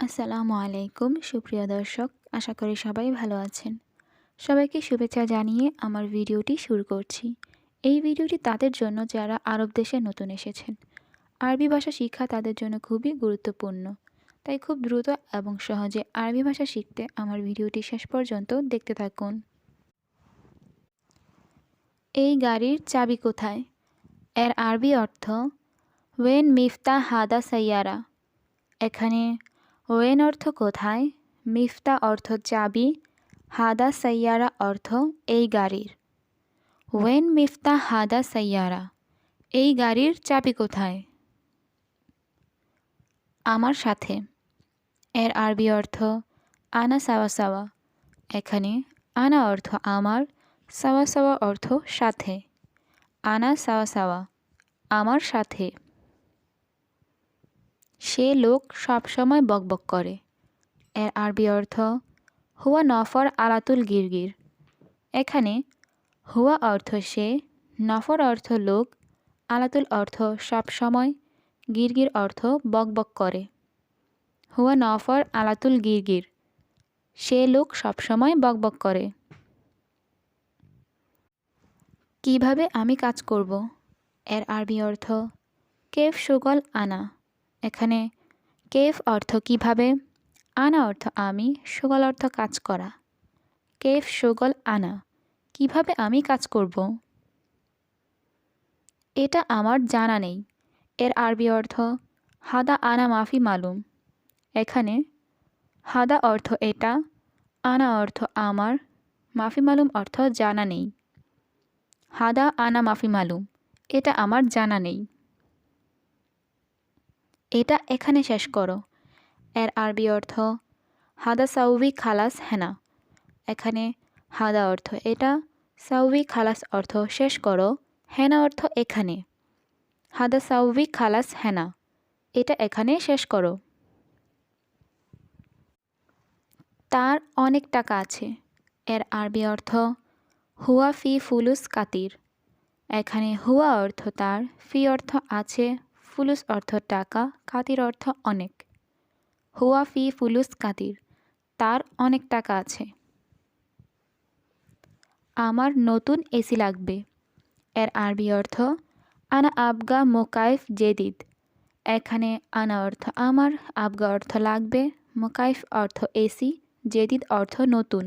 আসসালামু আলাইকুম, সুপ্রিয় দর্শক, আশা করি সবাই ভালো আছেন। সবাইকে শুভেচ্ছা জানিয়ে আমার ভিডিওটি শুরু করছি। এই ভিডিওটি তাদের জন্য যারা আরব দেশে নতুন এসেছেন। আরবি ভাষা শিক্ষা তাদের জন্য খুবই গুরুত্বপূর্ণ। তাই খুব দ্রুত এবং সহজে আরবি ভাষা শিখতে আমার ভিডিওটি শেষ পর্যন্ত দেখতে থাকুন। এই গাড়ির চাবি কোথায়? এর আরবি অর্থ, ওয়েন মিফতা হাদা সাইয়ারা। এখানে ওয়েন অর্থ কোথায়? মিফতা অর্থ চাবি, হাদা সাইয়ারা অর্থ এই গাড়ির। ওয়েন মিফতা, হাদা সাইয়ারা, এই গাড়ির চাবি কোথায়? আমার সাথে। এর আরবি অর্থ, আনা সাওয়া সাওয়া। এখানে আনা অর্থ আমার, সাওয়া সাওয়া অর্থ সাথে। আনা সাওয়া সাওয়া, আমার সাথে। সে লোক সবসময় বকবক করে। এর আরবি অর্থ, হুয়া নফর আলাতুল গিরগির। এখানে, হুয়া অর্থ সে, নফর অর্থ লোক, আলাতুল অর্থ সবসময় গিরগির অর্থ বকবক করে। হুয়া নফর আলাতুল গিরগির। সে লোক সবসময় বকবক করে। কীভাবে আমি কাজ করব? এর আরবি অর্থ, কেফ সুগল আনা। এখানে কেফ অর্থ কীভাবে? আনা অর্থ আমি, সুগল অর্থ কাজ করা। কেফ, সুগল, আনা। কীভাবে আমি কাজ করব? এটা আমার জানা নেই। এর আরবি অর্থ, হাদা আনা মাফি মালুম। এখানে, হাদা অর্থ এটা, আনা অর্থ আমার, মাফি মালুম অর্থ জানা নেই। হাদা আনা মাফি মালুম, এটা আমার জানা নেই। এটা এখানে শেষ করো। এর আরবি অর্থ, হাদা সাউবি খালাস হেনা। এখানে হাদা অর্থ, এটা সাউবি খালাস অর্থ, শেষ করো। হেনা অর্থ, এখানে। হাদা সাউবি খালাস হেনা। এটা এখানে শেষ করো। তার অনেক টাকা আছে। এর আরবি অর্থ, হুয়া ফি ফুলুস কাতির। এখানে হুয়া অর্থ তার, ফি অর্থ আছে। ফুলুস অর্থ টাকা কাতির অর্থ অনেক। হুয়া ফি ফুলুস কাতির তার অনেক টাকা আছে। আমার নতুন এসি লাগবে। এর আরবি অর্থ, আনা আবগা মোকাইফ জেদিদ। এখানে আনা অর্থ আমার, আবগা অর্থ লাগবে, মোকাইফ অর্থ এসি, জেদিদ অর্থ নতুন।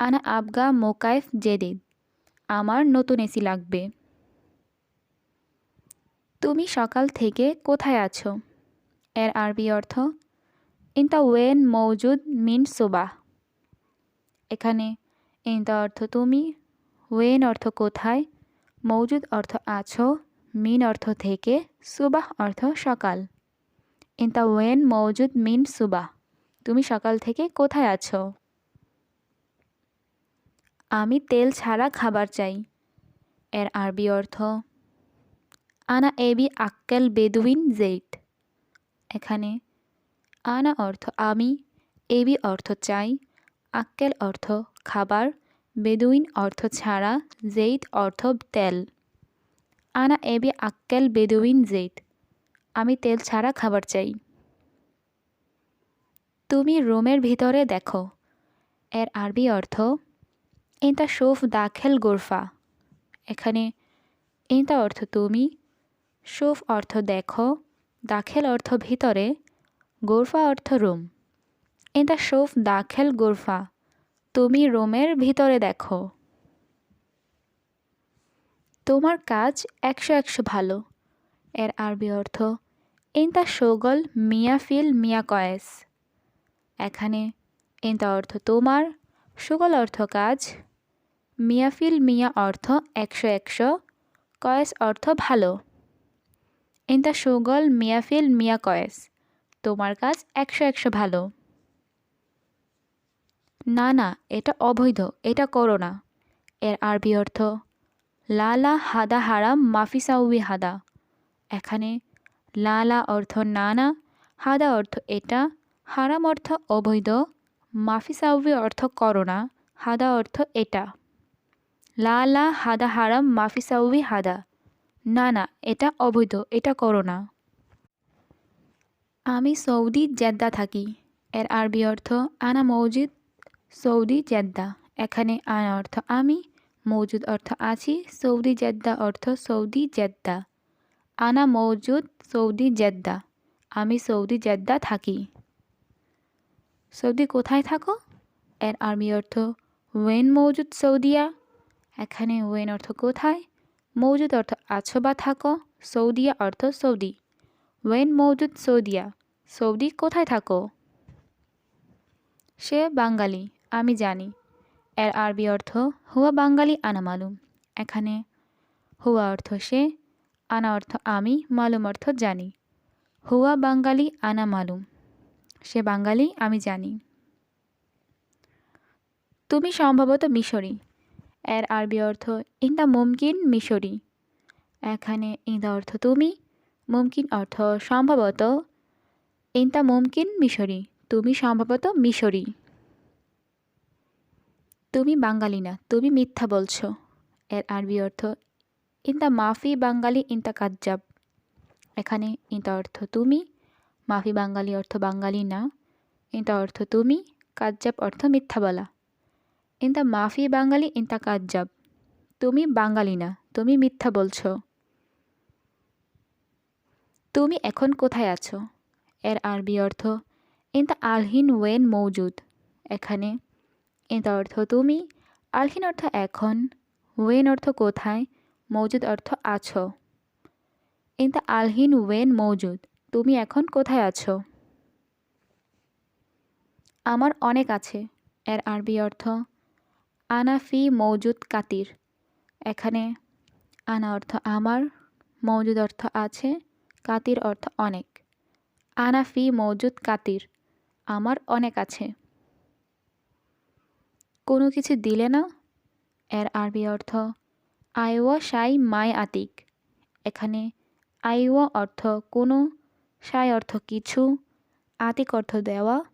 আনা আবগা মোকাইফ জেদিদ, আমার নতুন এসি লাগবে। তুমি সকাল থেকে কোথায় আছো? এর আরবি অর্থ ইনতা ওয়েন মৌজুদ মিন সুবাহ এখানে ইনতা অর্থ তুমি, ওয়েন অর্থ কোথায় মৌজুদ অর্থ আছো, মিন অর্থ থেকে, সুবাহ অর্থ সকাল। ইনতা ওয়েন মৌজুদ মিন সুবাহ তুমি সকাল থেকে কোথায় আছো? আমি তেল ছাড়া খাবার চাই। এর আরবি অর্থ আনা এবি আক্কেল বেদুইন জেইট। এখানে আনা অর্থ আমি, এবি অর্থ চাই, আক্কেল অর্থ খাবার, বেদুইন অর্থ ছাড়া জেইদ অর্থ তেল। আনা এবি আক্কেল বেদুইন জেইদ আমি তেল ছাড়া খাবার চাই। তুমি রুমের ভিতরে দেখো, এর আরবি অর্থ ইনতা শোফ দাখেল গোরফা। এখানে ইনতা অর্থ তুমি শোফ অর্থ দেখো, দাখেল অর্থ ভিতরে, গোরফা অর্থ রুম। ইনতা শোফ দাখেল গোরফা, তুমি রুমের ভিতরে দেখো। তোমার কাজ একশো একশো ভালো। এর আরবি অর্থ ইনতা শোগল মিয়া ফিল মিয়া কয়েস। এখানে ইনতা অর্থ তোমার, সুগল অর্থ কাজ। মিয়াফিল মিয়া অর্থ একশো একশো, কয়েস অর্থ ভালো। ইনতা সুগল মিয়াফিল মিয়া কয়েস তোমার কাজ একশো একশো ভালো। না না, এটা অবৈধ, এটা করো না। এর আরবি অর্থ, লালা হাদা হারাম মাফি সাউবি হাদা। এখানে, লালা অর্থ না না, হাদা অর্থ এটা, হারাম অর্থ অবৈধ, মাফি সাউবি অর্থ করো না, হাদা অর্থ এটা। লা লা হাদা হারাম মাফি সাউবি হাদা। না না, এটা অবৈধ, এটা করো না। আমি সৌদি জেদ্দা থাকি। এর আরবি অর্থ, আনা মৌজুদ সৌদি জেদ্দা। এখানে আনা অর্থ, আমি। মৌজুদ অর্থ, আছি। সৌদি জেদ্দা অর্থ, সৌদি জেদ্দা। আনা মৌজুদ সৌদি জেদ্দা। আমি সৌদি জেদ্দা থাকি। সৌদি কোথায় থাকো? এর আরবি অর্থ, ওয়েন মৌজুদ সৌদিয়া। এখানে ওয়েন অর্থ, কোথায়? মৌজুদ অর্থ আছো বা থাকো, সৌদিয়া অর্থ সৌদি। ওয়েন মৌজুদ সৌদিয়া, সৌদি কোথায় থাকো? সে বাঙালি, আমি জানি। এর আরবি অর্থ, হুয়া বাঙালি আনা মালুম। এখানে হুয়া অর্থ সে, আনা অর্থ আমি, মালুম অর্থ জানি। হুয়া বাঙালি আনা মালুম। সে বাঙালি, আমি জানি। তুমি সম্ভবত মিশরি। এর আরবি অর্থ ইন্দা মুমকিন মিশরি। এখানে ইন্দা অর্থ তুমি মুমকিন অর্থ সম্ভবত ইনতা মুমকিন মিশরি তুমি সম্ভবত মিশরি। তুমি বাঙালি না, তুমি মিথ্যা বলছো। এর আরবি অর্থ ইনতা মাফি বাঙালি ইনতা কাজ্জাব। এখানে ইনতা অর্থ তুমি মাফি বাঙালি অর্থ বাঙালি না। ইনতা অর্থ তুমি কাজ্জাব অর্থ মিথ্যা বলা। ইনতা মাফি বাঙালি ইনতা কাজ্জাব। তুমি বাঙালি না, তুমি মিথ্যা বলছ। তুমি এখন কোথায় আছো? এর আরবি অর্থ ইনতা আলহিন ওয়েন মৌজুদ। এখানে ইনতা অর্থ তুমি, আলহিন অর্থ এখন, ওয়েন অর্থ কোথায়, মৌজুদ অর্থ আছো। ইনতা আলহিন ওয়েন মৌজুদ, তুমি এখন কোথায় আছো? আমার অনেক আছে। এর আরবি অর্থ আনাফি মৌজুদ কাতির। এখানে আনা অর্থ আমার মৌজুদ অর্থ আছে, কাতির অর্থ অনেক। আনাফি মৌজুদ কাতির, আমার অনেক আছে। কোনো কিছু দিলে না, এর আরবি অর্থ, আইওয়া সাই মাই আতিক। এখানে আইওয়া অর্থ কোনো সাই অর্থ কিছু, আতিক অর্থ দেওয়া,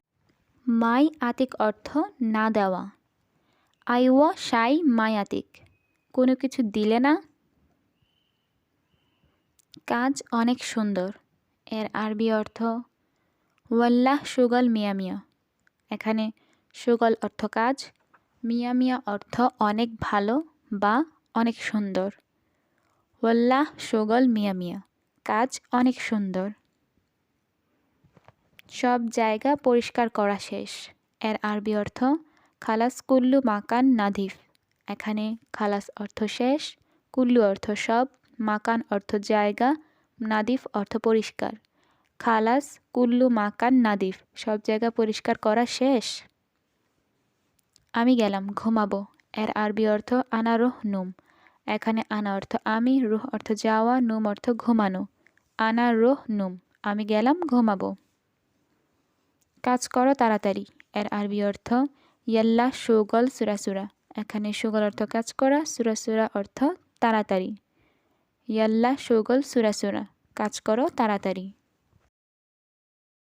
মাই আতিক অর্থ না দেওয়া। আইওয়া সাই মাই আতিক কোনো কিছু দিলে না? কাজ অনেক সুন্দর। এর আরবি অর্থ, ওয়াল্লাহ সুগল মিয়া মিয়া। এখানে সুগল অর্থ কাজ, মিয়া মিয়া অর্থ অনেক ভালো বা অনেক সুন্দর। ওয়াল্লাহ সুগল মিয়া মিয়া। কাজ অনেক সুন্দর। সব জায়গা পরিষ্কার করা শেষ। এর আরবি অর্থ খালাস কুল্লু মাকান নাধিফ এখানে খালাস অর্থ শেষ, কুল্লু অর্থ সব, মাকান অর্থ জায়গা, নাদিফ অর্থ পরিষ্কার। খালাস কুল্লু মাকান নাদিফ, সব জায়গা পরিষ্কার করা শেষ? আমি গেলাম, ঘুমাবো। এর আরবি অর্থ আনারোহ নুম। এখানে আনা অর্থ আমি, রুহ অর্থ যাওয়া, নুম অর্থ ঘুমানো। আনা রোহ নুম, আমি গেলাম, ঘুমাবো। কাজ করো তাড়াতাড়ি। এর আরবি অর্থ ইয়াল্লা সুগল সুরাসুরা এখানে সুগল অর্থ কাজ করা সুরাসুরা অর্থ তাড়াতাড়ি। ইয়াল্লা সুগল সুরাসুরা কাজ করো তাড়াতাড়ি।